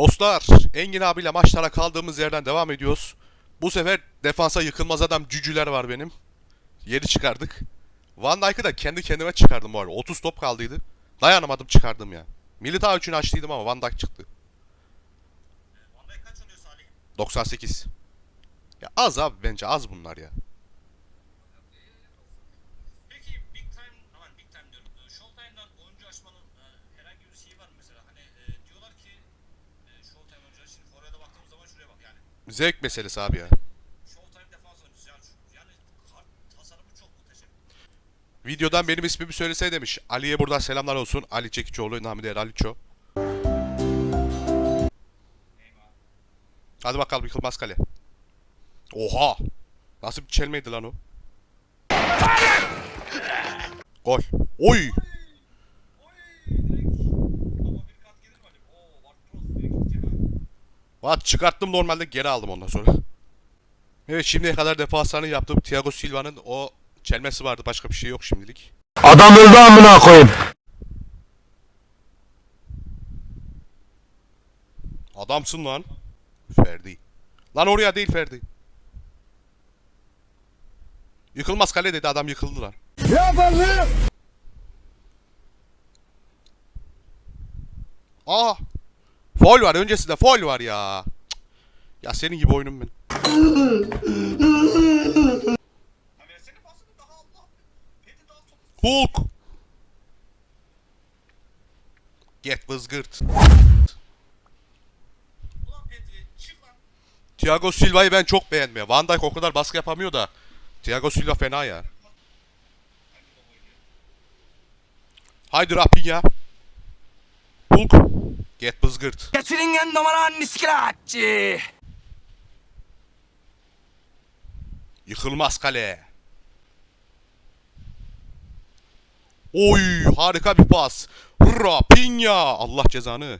Dostlar, Engin abiyle maçlara kaldığımız yerden devam ediyoruz. Bu sefer defansa yıkılmaz adam cücüler var benim. Yeri çıkardık. Van Dijk'ı da kendi kendime çıkardım bu arada. 30 top kaldıydı. Dayanamadım çıkardım ya. Militao için açtıydım ama Van Dijk çıktı. Van Dijk kaç oluyor Salih? 98. Ya az abi bence az bunlar ya. Zevk meselesi abi ya. Videodan benim ismimi söylese demiş. Ali'ye buradan selamlar olsun. Ali Çekiçoğlu, namı değer Aliço. Hadi bakalım yıkılmaz kale. Oha! Nasıl bir çelmeydi lan o? Gol. Oy! Vat çıkarttım normalde geri aldım ondan sonra. Evet şimdiye kadar defanslarını yaptım. Thiago Silva'nın o çelmesi vardı. Başka bir şey yok şimdilik. Adam öldü amına koyayım. Adamsın lan. Ferdi. Lan oraya değil Ferdi. Yıkılmaz kale dedi adam yıkıldı lan. Aa! Foul var öncesinde foul var ya. Ya senin gibi oyunum ben. Hulk! Get vızgırt. Thiago Silva'yı ben çok beğenmiyorum. Van Dijk o kadar baskı yapamıyor da. Thiago Silva fena ya. Haydi Rafinha. Hulk. Get bızgırt. Getirin numaranı niskilatçı. Yıkılmaz kale. Oy harika bir pas. Allah cezanı.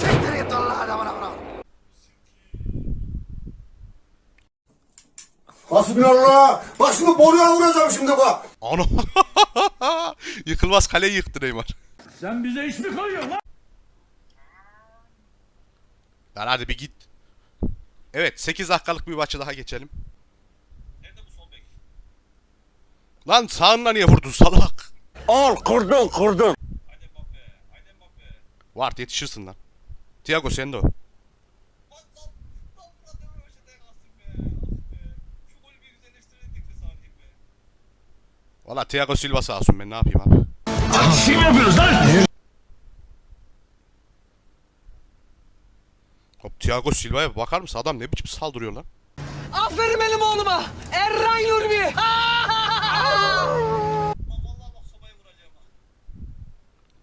Siktir git Allah bırak. Hasbinallah. Başımı boruya vuracağım şimdi bak. Ana. Yıkılmaz kaleyi yıktı Neymar. Sen bize iş mi koyuyorsun lan? Lan hadi bir git. Evet 8 dakikalık bir maçı daha geçelim. Nerede bu sol bek? Lan sağınla niye vurdun salak? Al kurdun kurdun. Haydi Mbappe. Haydi Mbappe. Vart yetişirsin lan. Thiago sen de o. Valla Thiago Silva sağ olsun ben ne yapayım abi. Mi yapıyoruz lan? Hop Thiago Silva'ya bakar mısın? Adam ne biçim saldırıyor lan? Aferin benim oğluma. Erran Yurbi.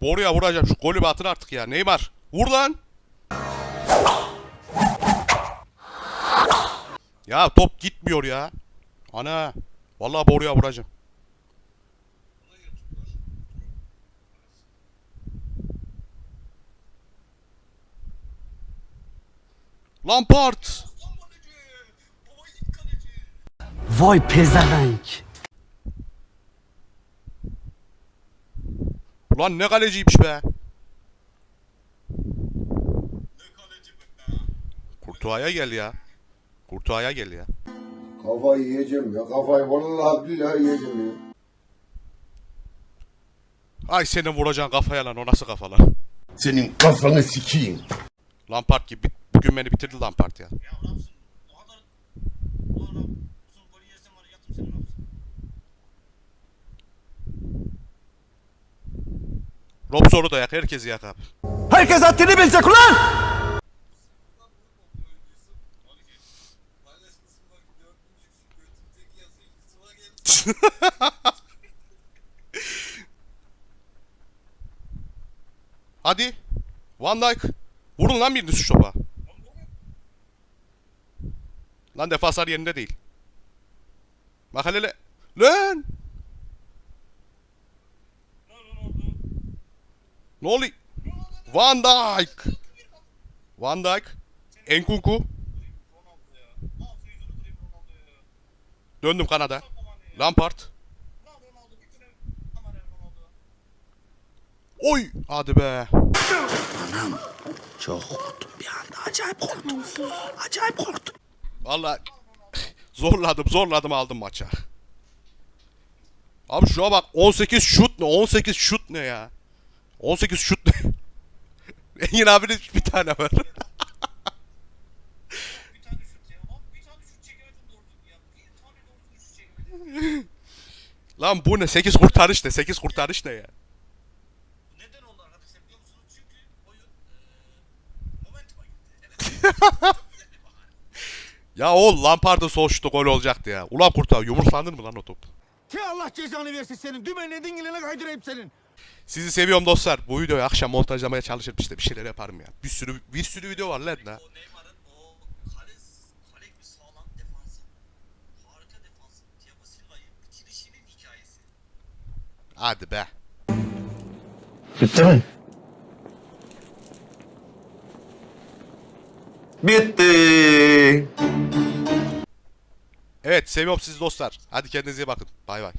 Boruya vuracağım şu golü bir atın artık ya. Neymar vur lan. Ya top gitmiyor ya. Ana. Vallahi boruya vuracağım. Lampard. Vay pezevenk. Ulan ne kaleciymiş be. Ne kaleci be. Kurtuğa'ya gel ya. Kurtuğa'ya gel ya. Kafayı yiyeceğim ya. Kafayı vallahi billahi yiyeceğim ya. Ay senin vuracağın kafaya lan o nasıl kafa lan. Senin kafanı sikeyim. Lampard gibi bugün beni bitirdi Lampard ya. Ya Ramsın. O kadar. Ulan Ramsın golü yersen var ya yatım seni Ramsın. Rob soru da yak herkes yak abi. Herkes haddini bilecek ulan. Hadi. Van Dijk. Vurun lan birini şu topa. Lan defanslar yerinde değil. Bak hele hele. Lan. Ne oluyor? Van Dijk. Van Dijk. Enkunku. Döndüm kanada. Lampard. Oy. Hadi be. Çok korktum bir anda. Acayip korktum. Acayip korktum. Vallahi zorladım zorladım aldım maça. Abi şuna bak 18 şut ne 18 şut ne ya? 18 şut ne? Engin abinin bir tane var. Lan bu ne? 8 kurtarış ne? 8 kurtarış ne ya? Neden oldu arkadaşlar biliyor musunuz? Çünkü oyun eee momentuma gitti. Evet. Ya o Lampard'ın sol şutu gol olacaktı ya. Ulan kurtar yumruklandın mı lan o top? Ki Allah cezanı versin senin. Dümenle dingilene kaydırayım senin. Sizi seviyorum dostlar. Bu videoyu akşam montajlamaya çalışırım işte bir şeyler yaparım ya. Bir sürü bir sürü video var lan da. o Neymar'ın o kale, kale gibi sağlam defansı, harika defansı, Thiago Silva'yı bitirişinin hikayesi. Hadi be. Bitti mi? Bitti. Seviyorum sizi dostlar. Hadi kendinize iyi bakın. Bay bay.